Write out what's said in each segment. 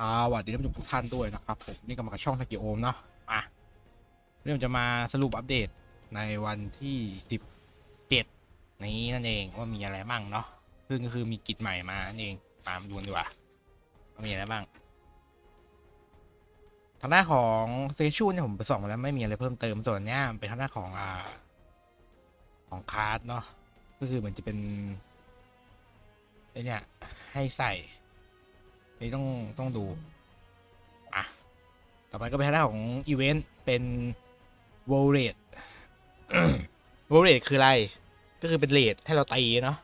สวัสดีท่านผู้ชมทุกท่านด้วยนะครับผมนี่ก็มากับช่องทากิโอมเนาะอะเรื่องจะมาสรุปอัปเดตในวันที่สิบเจ็ดนี้นั่นเองว่ามีอะไรบ้างเนาะซึ่งก็คือมีกิจใหม่มานั่นเองตามดูดีกว่าว่ามีอะไรบ้างทางด้านของเซชูเนี่ยผมไปส่องมาแล้วไม่มีอะไรเพิ่มเติมส่วนเนี้ยเป็นทางด้านของอ่าของคาร์ดเนาะก็คือเหมือนจะเป็นไอเนี่ยให้ใส่ นี่ต้องต้องดู อะ ต่อไปก็เป็นทางด้านของอีเวนต์เป็น w o l r a t e w o l r a t e คืออะไร ก็คือเป็นเรทให้เราตีเนาะ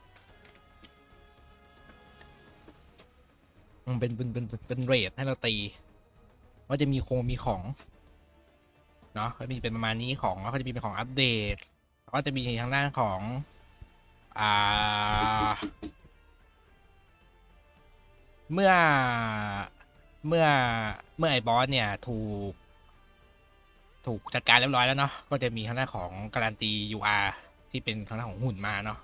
มันเป็นเป็นเป็นเป็นเรทให้เราตี ว่าจะมีโครงมีของเนาะก็มีเป็นประมาณนี้ของแล้วก็จะมีเป็นของอัปเดตแล้วก็จะมีทางด้านของ อ่า เมื่อเมื่อเมื่อไอ้บอสเนี่ยถูก ถูกจัดการเรียบร้อยแล้วเนาะก็จะมีทางด้านของการันตี UR ที่เป็นทางด้านของหุ่นมาเนาะ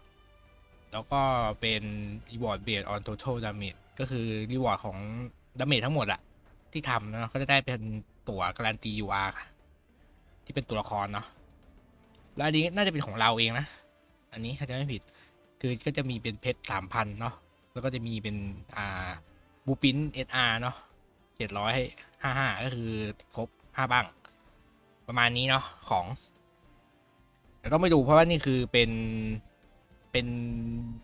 แล้วก็เป็น reward based on total damage ก็คือ reward ของ damage ทั้งหมดอะที่ทำเนาะก็จะได้เป็นตั๋วการันตี UR ที่เป็นตัวละครเนาะแล้วอันนี้น่าจะเป็นของเราเองนะ อันนี้ถ้าจะไม่ผิด คือก็จะมีเป็นเพชรสามพันเนาะแล้วก็จะมีเป็นอ่า บูปินเอสอาร์เนาะเจ็ดร้อยห้าห้าก็คือครบห้าบ้างประมาณนี้เนาะของแต่ต้องไปดูเพราะว่านี่คือเป็นเป็น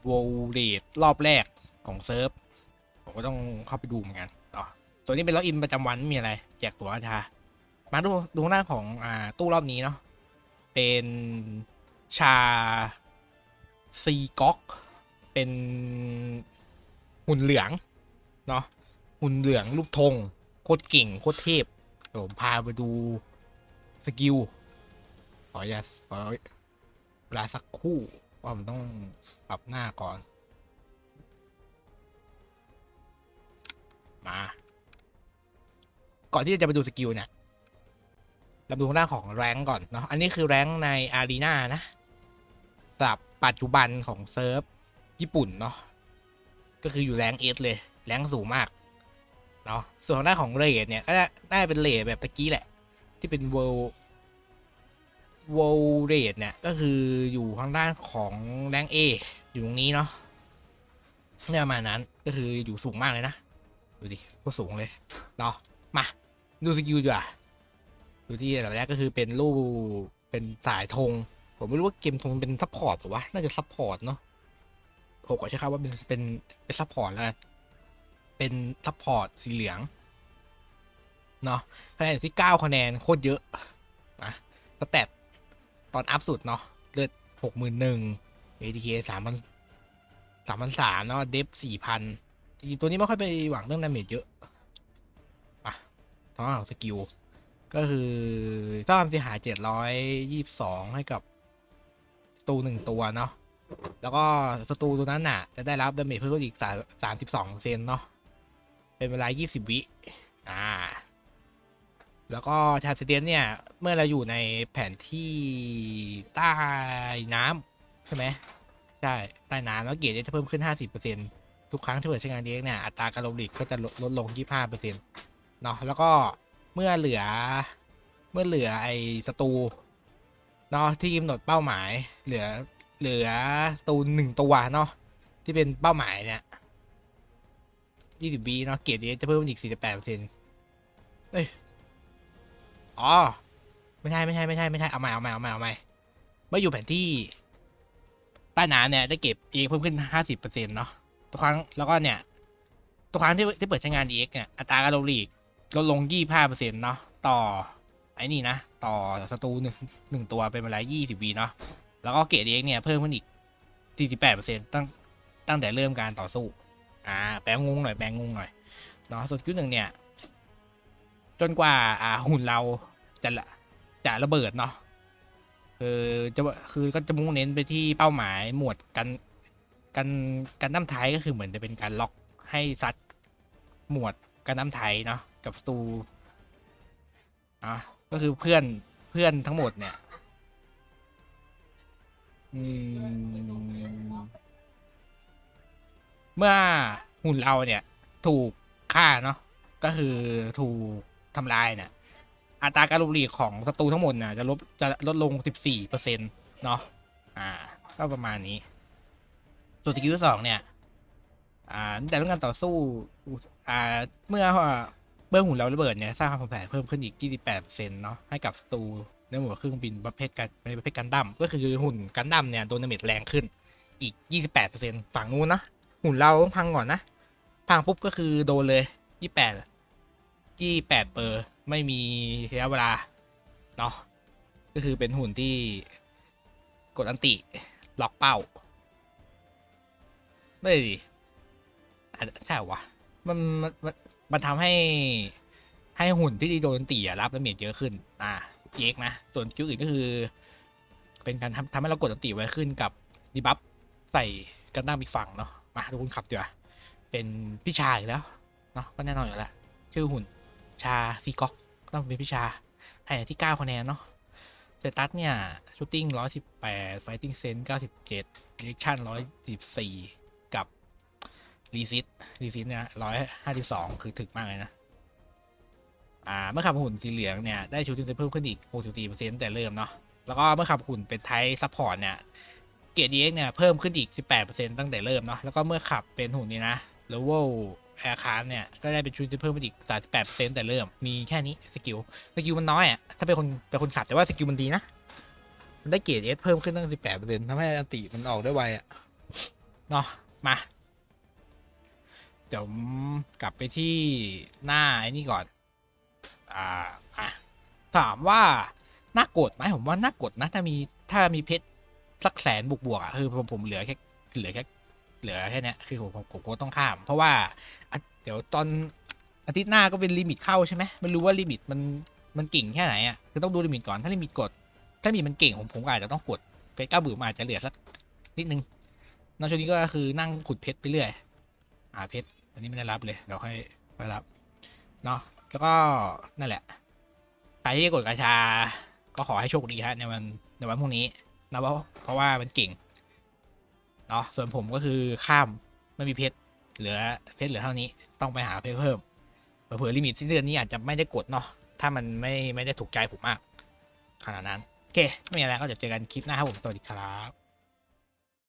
โวลเดตรอบแรกของเซิร์ฟ ผมก็ต้องเข้าไปดูเหมือนกันต่อตัวนี้เป็นล็อกอินประจำวันม่มีอะไร แจกตั๋วอาชา มาดูดูหน้าของอ่าตู้รอบนี้เนาะเป็นชาซีก๊อก เป็นหุ่นเหลือง เนาะหุ่นเหลืองรูปธงโคตรเก่งโคตรเทพเดี๋ยวผมพาไปดูสกิลขออย่าขอเวลาสักคู่ว่าผมต้องปรับหน้าก่อน มา ก่อนที่จะไปดูสกิลเนี่ยเราดูหน้าของแรงก่อนเนาะอันนี้คือแรงในอารีนานะสำหรับปัจจุบันของเซิร์ฟญี่ปุ่นเนาะก็คืออยู่แรงเอสเลย แรงสูงมากเนาะส่วนทางด้าของเรทเนี่ยก็ได้เป็นเรทแบบตะกี้แหละ ที่เป็นเวลเวลเรทเนี่ยก็คืออยู่ทางด้านของแรงเออยู่ตรงนี้เนาะเนี่ยประมาณนั้นก็คืออยู่สูงมากเลยนะ ดูดิก็สูงเลยเนาะมาดูสกิลดีกว่าดูที่อันแรกก็คือเป็นรูปเป็นสายธงผมไม่รู้ว่าเกมธงเป็นซัพพอร์ตหรือวะน่าจะซัพพอร์ตเนาะผมขอใช้คำว่าเป็นเป็นเป็นซัพพอร์ตแล้วกัน เป็นซัพพอร์ตสีเหลือง เนาะคะแนนที่เก้าคะแนนโคตรเยอะนะสแตทตอนอัพสุดเนาะเลือดหกหมื่นหนึ่ง ATK สามพันสามพันสามเนาะเดฟสี่พันจริงๆตัวนี้ไม่ค่อยไปหวังเรื่องดาเมจเยอะอะท้องของสกิล ก็คือสร้างความเสียหายเจ็ดร้อยยี่สิบสองให้กับตูหนึ่งตัวเนาะแล้วก็สตูตัวนั้นน่ะ จะได้รับดาเมจเพิ่มอีกสามสิบสองเซนเนาะ เป็นเวลายี่สิบวิ อ่า แล้วก็ชาสเตียนเนี่ย เมื่อเราอยู่ในแผนที่ใต้น้ำใช่ไหมใช่ ใต้น้ำแล้วเกียรติจะเพิ่มขึ้นห้าสิบเปอร์เซ็นทุกครั้งที่เปิดใช้งานเด็กเนี่ย อัตราการลงหลีกก็จะลดลดลงยี่ห้าเปอร์เซ็นเนาะแล้วก็เมื่อเหลือเมื่อเหลือไอ้สตูเนาะที่กำหนดเป้าหมาย เหลือเหลือสตูหนึ่งตัวเนาะที่เป็นเป้าหมายเนี่ย ยี่สิบบีเนาะเกียรติจะเพิ่มอีกสี่สิบแปดเปอร์เซ็นต์เอ้ยอ๋อ ไม่ใช่ไม่ใช่ไม่ใช่ไม่ใช่เอาใหม่เอาใหม่เอาใหม่เอาใหม่เมื่ออยู่แผนที่ใต้น้ำเนี่ยได้เก็บเองเพิ่มขึ้นห้าสิบเปอร์เซ็นต์เนาะทุกครั้งแล้วก็เนี่ยทุกครั้งที่ที่เปิดใช้งานเอ็กเนี่ยอัตราการลงหลีกลดลงยี่ห้าเปอร์เซ็นต์เนาะต่อไอ้นี่นะ ต่อศัตรูหนึ่งหนึ่งตัวเป็นเวลายี่สิบวีเนาะแล้วก็เกรดเอ็กเนี่ยเพิ่มขึ้นอีก48%ตั้งตั้งแต่เริ่มการต่อสู้ อ่าแปลงงหน่อยแปลงงหน่อยเนาะส่วนคิวหนึ่งเนี่ย จนกว่าอ่าหุ่นเราจะละจะระเบิดเนาะคือจะคือก็จะมุ่งเน้นไปที่เป้าหมายหมวดกันกันกันน้ำไทยก็คือเหมือนจะเป็นการล็อกให้ซัดหมวดกันน้ำไทยเนาะกับสตูอะก็คือเพื่อนเพื่อนทั้งหมดเนี่ย อืม เมื่อหุ่นเราเนี่ยถูกฆ่าเนาะก็คือถูกทำลายเนี่ยอัตราการลบหลีกของศัตรูทั้งหมดน่ะจะลดจะลดลง 14เปอร์เซ็นต์เนาะอ่า ก็ประมาณนี้ ส่วนสกิลสองเนี่ย อ่าแต่เรื่องการต่อสู้ อ่า เมื่อเมื่อหุ่นเราระเบิดเนี่ยสร้างความแผลเพิ่มขึ้นอีก 28เปอร์เซ็นต์เนาะให้กับศัตรูในหมวดเครื่องบินประเภทกันในประเภทกันดั้มก็คือหุ่นกันดั้มเนี่ยโดนดาเมจแรงขึ้นอีก 28เปอร์เซ็นต์ฝั่งนู้นนะ หุ่นเราต้องพังก่อนนะ พังปุ๊บก็คือโดนเลย28 28เปอร์ไม่มีระยะเวลาเนาะก็คือเป็นหุ่นที่กดอันติล็อกเป้า ไม่ได้ดิใช่หรอวะมันมันมันทำให้ให้หุ่นที่โดนอันติรับดาเมจเยอะขึ้น อ่าเอกนะ ส่วนคิวอื่นก็คือ เป็นการทำทำให้เรากดอันติไว้ขึ้นกับดีบัฟใส่กันดั้มอีกฝั่งเนาะ มาทุกคนขับดีกว่าเป็นพี่ชายแล้วเนาะก็แน่นอนอยู่แล้วชื่อหุ่นชาซีก๊อกต้องเป็นพี่ชาให้ที่เก้าคะแนนเนาะเซตัสเนี่ยชูตติ้งร้อยสิบแปดไฟติ้งเซนเก้าสิบเจ็ดเรียกชั่นร้อยสิบสี่กับรีซิตรีซิตเนี่ยร้อยห้าสิบสองคือถึกมากเลยนะอ่าเมื่อขับหุ่นสีเหลืองเนี่ย ได้ชูตติ้งเพิ่มขึ้นอีกหกสิบสี่เซนต์แต่เริ่มเนาะแล้วก็เมื่อขับหุ่นเป็นไทป์ซัพพอร์ตเนี่ย เกียร์ดีเอ็กเนี่ยเพิ่มขึ้นอีก 18%ตั้งแต่เริ่มเนาะแล้วก็เมื่อขับเป็นหุ่นนี้นะเลเวลแอร์คาร์เนี่ยก็ได้เป็นชุดที่เพิ่มขึ้นอีก 38%แต่เริ่ม มีแค่นี้สกิล สกิลมันน้อยอะ ถ้าเป็นคนเป็นคนขับแต่ว่าสกิลมันดีนะ มันได้เกียร์เอสเพิ่มขึ้นตั้ง 18%ทำให้อันติมันออกได้ไวอะ เนาะมา เดี๋ยวกลับไปที่หน้าไอ้นี่ก่อน อ่าอะถามว่าน่ากดไหมผมว่าน่ากดนะ ถ้ามีถ้ามีเพชร สักแสนบวกบวกๆอะคือผมผมเหลือแค่เหลือแค่เหลือแค่เนี้ยคือผมผมก็ต้องข้าม เพราะว่าเดี๋ยวตอนอาทิตย์หน้าก็เป็นลิมิตเข้าใช่ไหมไม่รู้ว่าลิมิตมันมันเก่งแค่ไหนอะคือต้องดูลิมิตก่อนถ้าลิมิตกด ถ้าลิมิตมันเก่งผมผมอาจจะต้องกดเพชรเก้าบือมาอาจจะเหลือสักนิดนึงนอกจากนี้ก็คือนั่งขุดเพชรไปเรื่อยอ่าเพชรอันนี้ไม่ได้รับเลยเดี๋ยวค่อยไปรับเนาะแล้วก็นั่นแหละใครที่กดกาชาก็ขอให้โชคดีฮะในวันในวันพรุ่งนี้ นะเพราะเพราะว่ามันเก่งเนาะส่วนผมก็คือข้ามไม่มีเพชรเหลือเพชรเหลือเท่านี้ต้องไปหาเพชรเพิ่มเผื่อลิมิตสิ้นเดือนนี้อาจจะไม่ได้กดเนาะถ้ามันไม่ไม่ได้ถูกใจผมมากขนาดนั้น โอเค ไม่มีอะไรก็จะเจอกันคลิปหน้าครับผม สวัสดีครับ